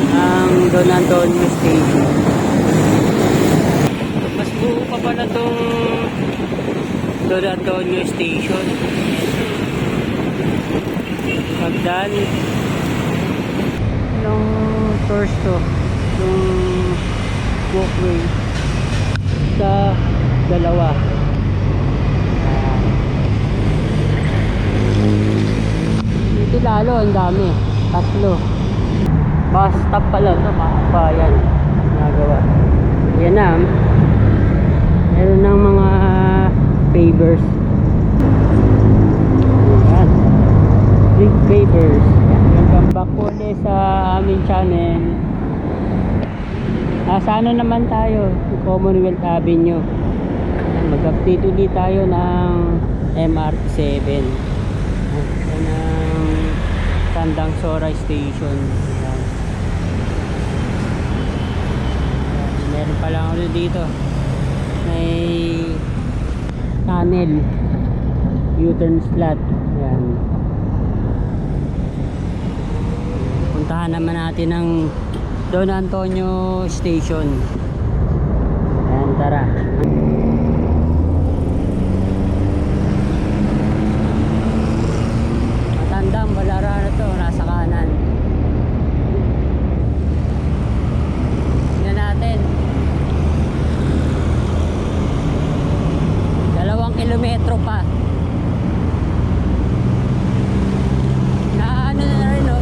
ang Don Antonio Station. Mas buo pa pala tong Don Antonio Station. Pagdaan. Ilang tours to? Yung walkway. Sa dalawa. Dito lalo, ang dami. Tatlo. Bus stop pala ito, mga bayan. Nagawa. Yan na. Meron ng mga pavers. Big pavers. Welcome back sa aming channel. Nasa ano naman tayo? Commonwealth Avenue. Mag-update ulit tayo ng MRT7. Yan ang Tandang Sora Station. Yan. Yan, Meron pa lang ulit dito. May tunnel. U-turn slot. Yan. Puntahan naman natin ang Don Antonio Station. Yan, tara. Matandang balara na to, nasa kanan. Tingnan natin. Kilometro pa. Na ano na rin no?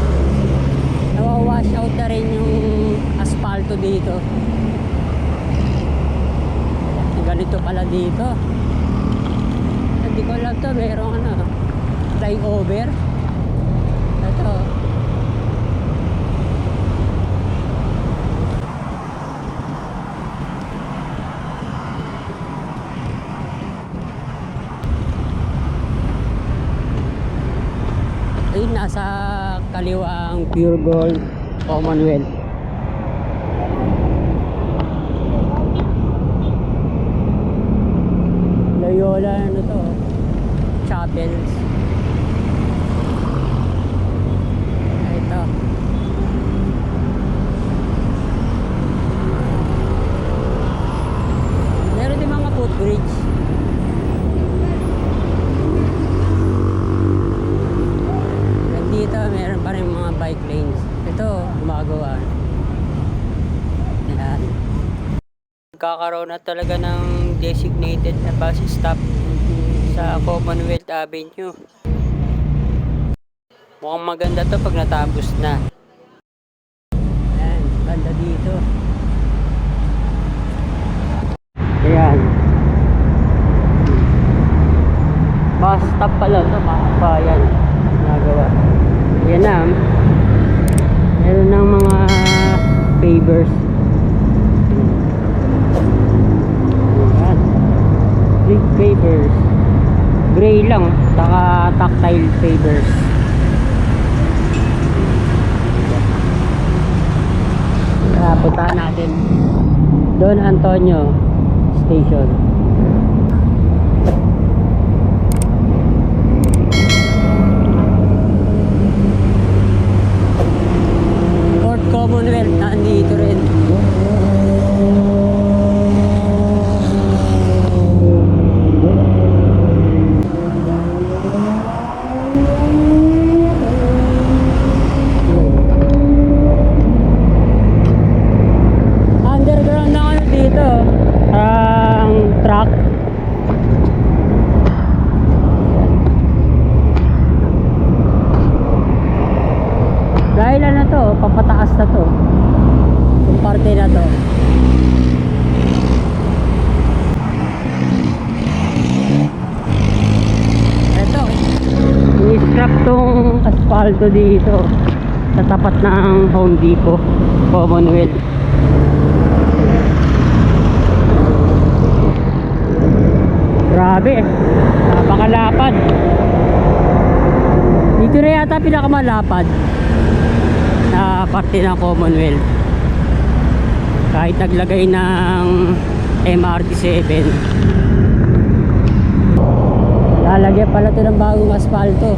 Nawawash out na rin yung asfalto dito. Ganito pala dito. Hindi ko alam to, merong ano, flyover. Ito. Ayun, nasa kaliwa ang Pure Gold Commonwealth. Loyola, ano to? Chapels. Ito. Meron din mga footbridge. Nandito, meron pa rin mga bike lanes. Ito, gumagawa. Yan. Magkakaroon na talaga ng designated na bus stop sa Commonwealth Avenue. Mukhang maganda to pag natapos na. Yan, ganda dito. Ayan. Bus stop pala to, mga bayan. Nagawa. Yan na. Ayan. Big pavers. Gray lang, saka tactile pavers. Kaya puntahan natin Don Antonio Station. Port Commonwealth, nandito rin. Underground na ano dito. Ang truck. Dahil ano to, papataas na to. Yung parte na to. Ito, i-scrap tong asfalto dito sa tapat ng Home Depot, Commonwealth. Grabe, napakalapad. Dito na yata pinakamalapad na parte ng Commonwealth. Kahit naglagay ng MRT7. Lalagyan pala to ng bagong asfalto.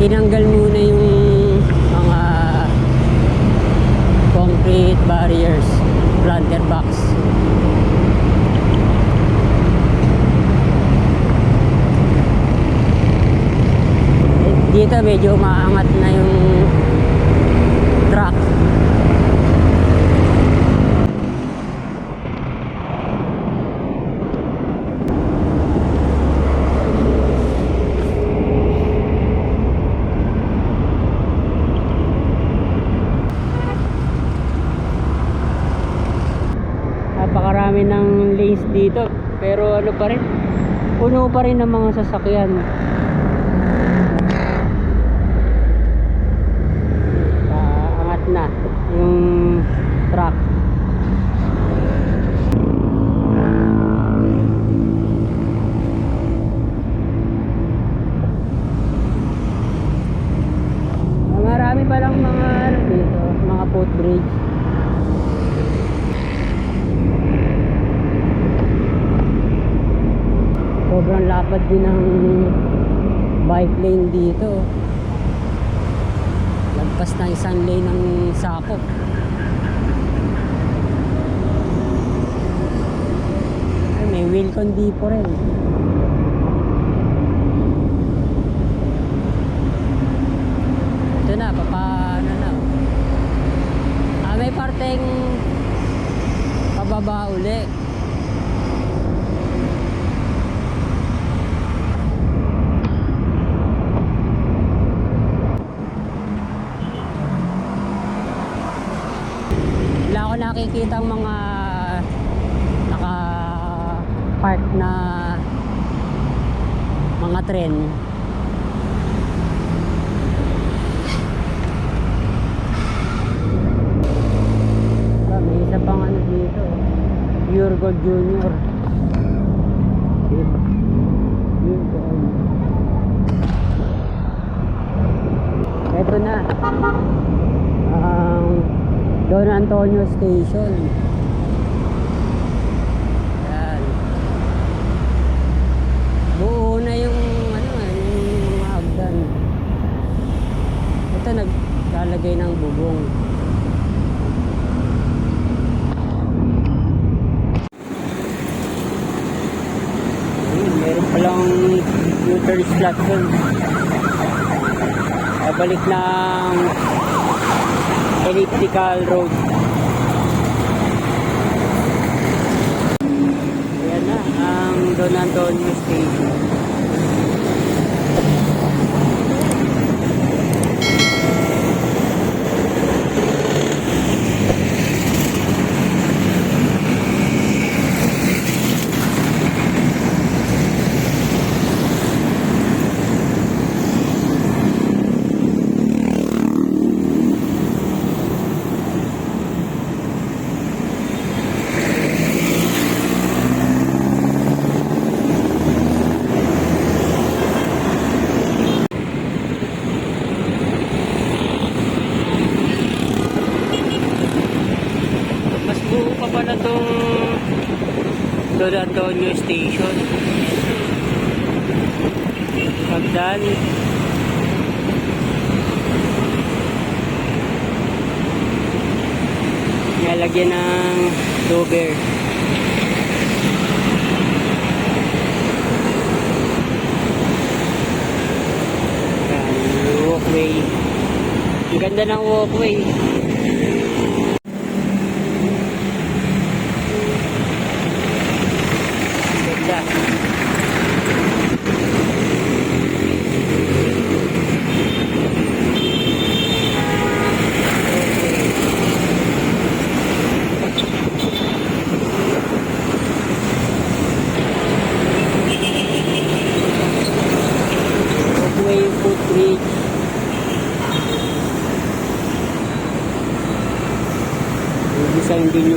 tinanggal muna yung mga concrete barriers, planter box. Dito medyo umaangat na yung truck. Napakarami ng lanes dito. Pero ano pa rin, puno pa rin ng mga sasakyan. 5 lane dito. Lagpas na isang lane ng sakop may wheel condi po rin. Ako nakikita mga naka park na mga tren. May isa pang ano dito Pure Gold Junior Diba? Pure Gold Ito na ang Don Antonio Station. Yan. Buo na yung ano, yung mga hagdan. Ito naglalagay ng bubong. Ayun, meron palang U-turn slot dun. Pabalik ng elliptical road. Ayan na, ang Don Antonio Station. Mas buo pa pala tong Don Antonio Station. Hagdan. Nilalagyan ng dober. Walkway. Ang ganda ng walkway. Ganda. Walkway footbridge.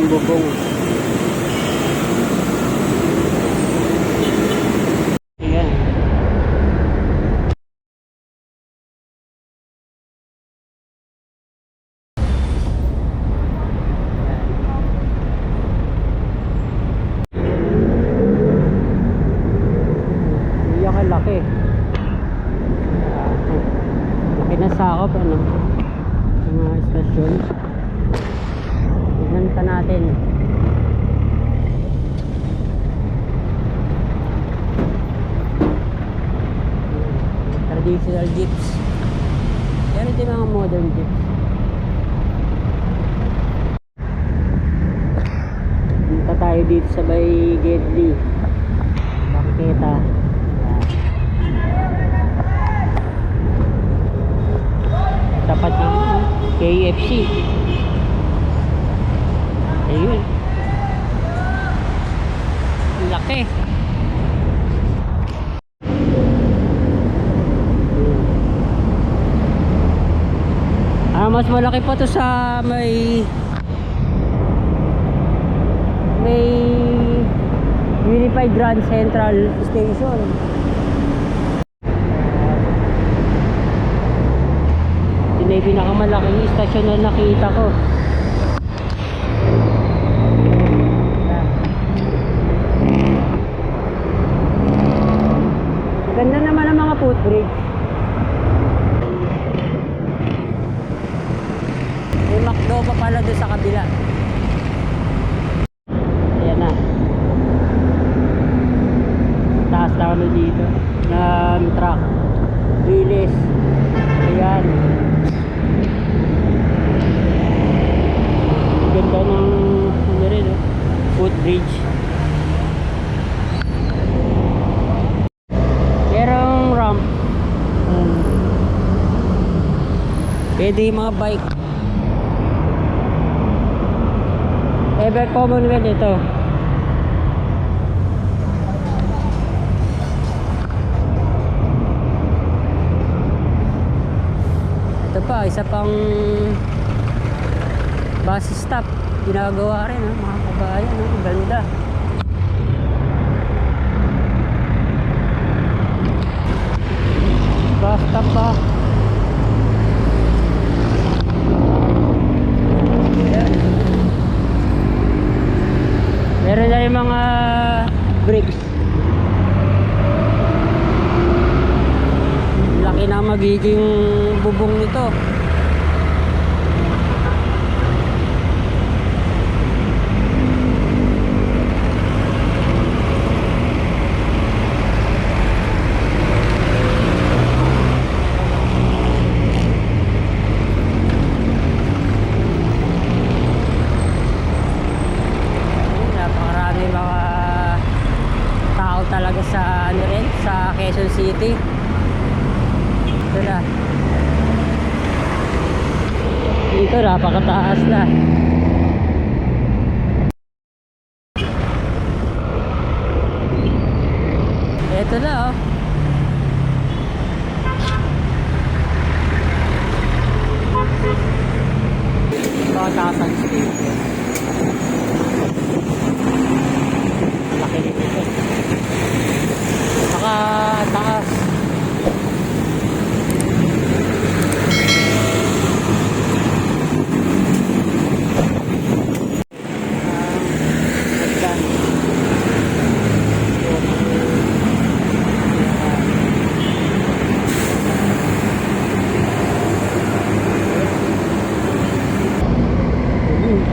Design din yung bubong. Ayan. Iyak ang laki. pinasakop ano ng mga istasyon tignan pa natin traditional jeeps pero din mga modern jeeps punta tayo dito sa may Gedli makikita. Tapat ng ano, KFC ayun. Laki ah mas malaki pa to sa may may Unified Grand Central Station. Yun ay pinakamalaking istasyon na nakita ko. Ganda naman ang mga footbridge McDo pa pala doon sa kabila. Ayan na. Taas na kami dito. Ng truck. Bilis. Ayan. Ganda ng ano rin oh, footbridge. Merong ramp. Pwede mga bike Ever Commonwealth ito. Ito pa isa pang bus stop. Ginagawa rin ha, mga kabayan ang ganda. Bus stop pa magiging napakataas na ito na oh Pakatasan station laki nito saka taas Ah, hagdan. Ayun.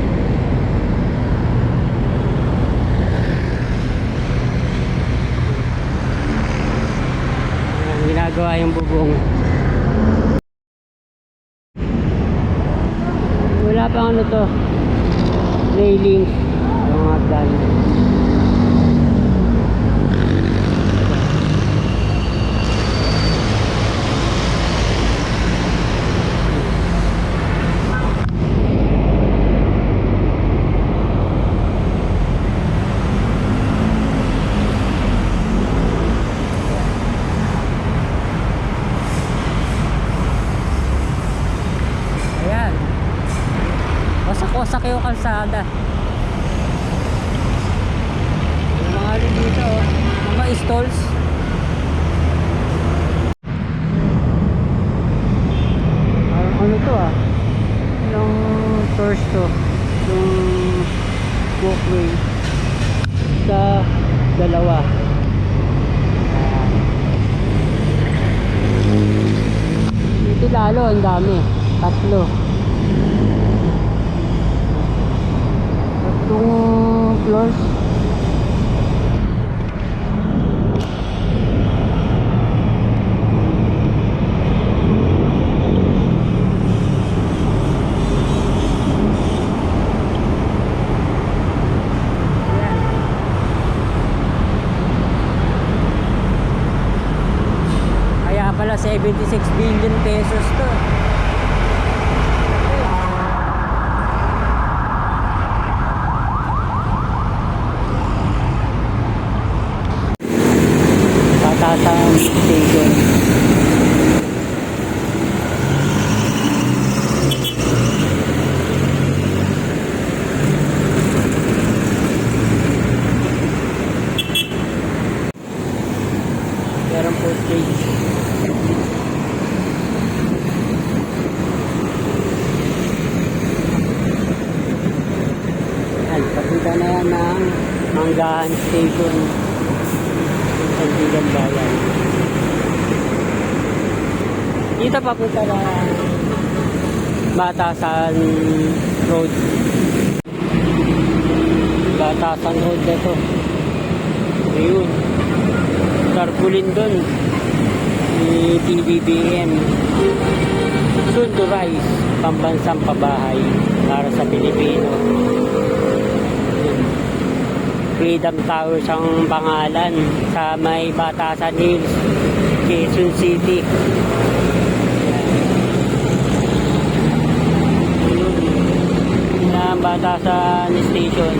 Ayan, ginagawa yung bubong. Wala pang ano to. Railings yung mga hagdan ayan wasak-wasak yung kalsada. Yung mga dito oh, mga stalls. Ano to ah? Yung first to. Yung walkway. Sa dalawa. Dito lalo, ang dami. Tatlo. Tatlong floors. Kaya pala 76 billion pesos to. Patataang station. Meron po stage. Yan, papunta na yan ng Manggahan Station. Sandigan Bayan. Dito papunta na Batasan Road. Batasan Road na to. Ayun. Tarpulin dun. Ni PBBM. Soon to rise. Pambansang pabahay para sa Pilipino. Freedom Towers ang pangalan sa may Batasan Hills, Quezon City. Yan ang Batasan Station.